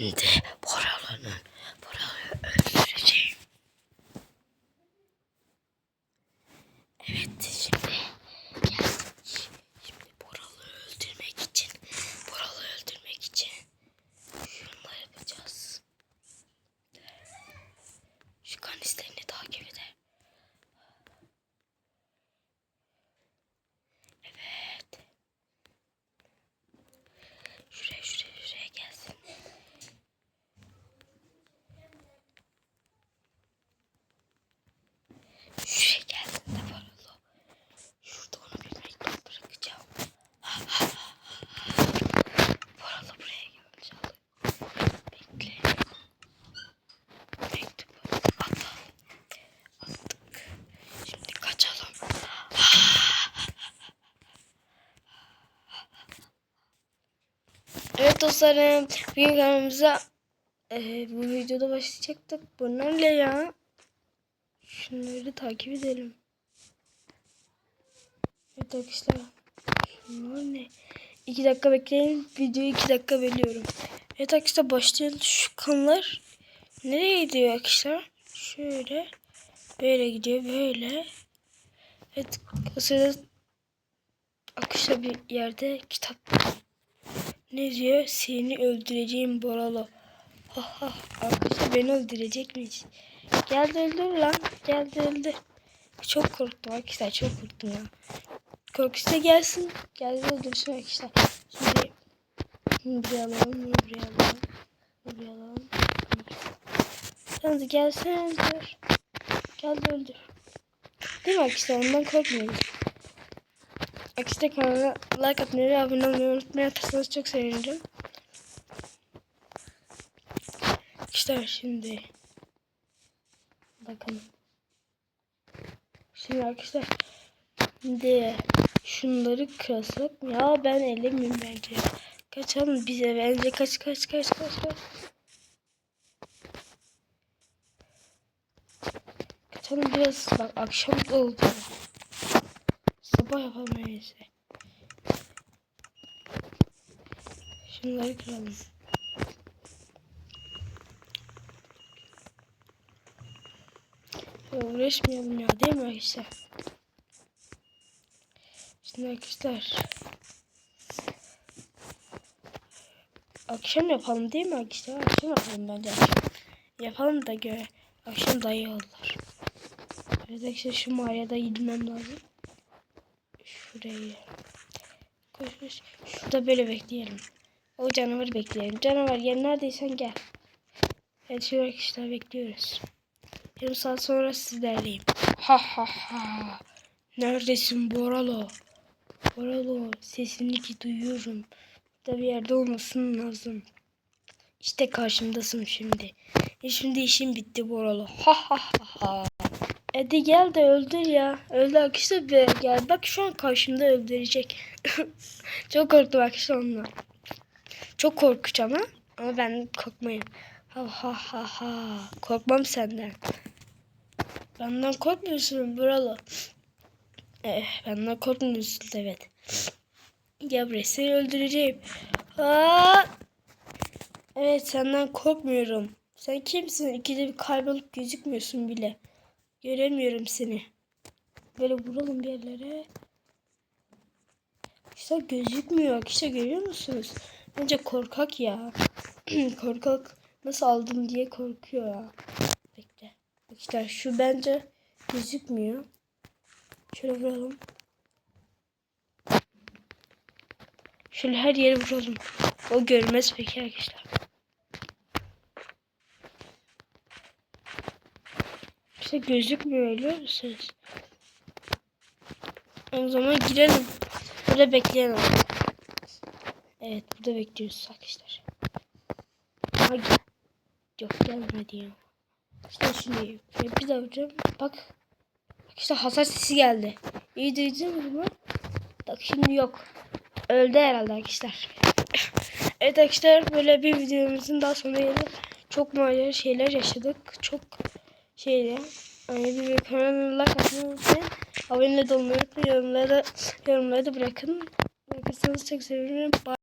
Şimdi Boralı'nın Boralı'yı öldüreceğim. Evet şimdi. Şimdi Boralı'yı öldürmek için Boralı'yı öldürmek için şunları yapacağız. Şu kanisterini takip eder. Evet. Şuraya şuraya şuraya gelsin. Şuraya gelsin de Barolo. Şurada onu bir mektup bırakacağım. Ha, ha, ha, ha. Barolo buraya gelecek. Bekle. Mektubu atalım. Attık. Şimdi kaçalım. Evet dostlarım, bugün kanalımıza eee, bu videoda başlayacaktık. Bunlar ne ya? Şunları takip edelim. Evet arkadaşlar, şunlar ne? 2 dakika bekleyin, videoyu 2 dakika bölüyorum. Evet arkadaşlar başlayalım. Şu kanlar nereye gidiyor arkadaşlar? Şöyle, böyle gidiyor, böyle. Evet, o sırada arkadaşlar bir yerde kitap ne diyor? Seni öldüreceğim Boralo. Ha. Arkadaşlar beni öldürecek mi? Geldi öldür lan. Geldi öldür. Çok korktum arkadaşlar. Çok korktum ya. Korkusu da gelsin. Geldi öldürsün arkadaşlar. Şimdi buraya alalım. Bunu buraya alalım. Buraya alalım. Sen de gelsin öldür. Geldi öldür. Değil mi arkadaşlar? Ondan korkmuyoruz. Arkadaşlar kanala like atmayı ve abone olmayı unutmayın. Atarsanız çok sevinirim. Arkadaşlar şimdi bakın. Şimdi arkadaşlar şimdi şunları kırsak ya ben elemeyeyim bence. Kaçalım bize bence kaç kaç kaç kaç kaç. Kaçalım biraz bak akşam oldu. Sabah yapalım neyse. Şunları kıralım. Ya uğraşmayalım ya değil mi arkadaşlar? Şimdi arkadaşlar. Akşam yapalım değil mi arkadaşlar? Akşam yapalım bence. Yapalım da göre. Akşam daha iyi olur. Evet arkadaşlar şu mağaraya da gitmem lazım. Şurayı. Koş koş. Şurada böyle bekleyelim. O canavarı bekleyelim. Canavar gel neredeysen gel. Evet şu arkadaşlar bekliyoruz. Yarım saat sonra sizlerleyim. Ha ha ha. Neredesin Boralo? Boralo sesini ki duyuyorum. Burada bir yerde olmasın lazım. İşte karşımdasın şimdi. E şimdi işim bitti Boralo. Ha ha ha ha. Hadi gel de öldür ya. Öldü arkadaşlar be. Gel bak şu an karşımda öldürecek. Çok korktum arkadaşlar ondan. Çok korkunç ama. Ama ben korkmayayım. Ha ha ha ha. Korkmam senden. Benden korkmuyorsun buralı. Eh, benden korkmuyorsun evet. Gel buraya seni öldüreceğim. Aa! Evet senden korkmuyorum. Sen kimsin? İkide bir kaybolup gözükmüyorsun bile. Göremiyorum seni. Böyle vuralım bir yerlere. İşte gözükmüyor. İşte görüyor musunuz? Bence korkak ya. korkak nasıl aldım diye korkuyor ya. Bekle. İşte şu bence gözükmüyor. Şöyle vuralım. Şöyle her yere vuralım. O görmez peki arkadaşlar. İşte gözükmüyor biliyor musunuz? O zaman girelim. Burada bekleyelim. Evet burada bekliyoruz arkadaşlar. Hadi. Yok gelmedi ya. İşte şimdi bir daha vuracağım. Bak. Bak işte hasar sesi geldi. İyi duydunuz mu? Bak şimdi yok. Öldü herhalde arkadaşlar. evet arkadaşlar böyle bir videomuzun daha sonuna geldik. Çok macera şeyler yaşadık. Çok şeyle. Yani bir kanalına unutmayın. Abone olmayı unutmayın. Yorumlara da, yorumlara da bırakın. Bırakırsanız çok sevinirim. Bye.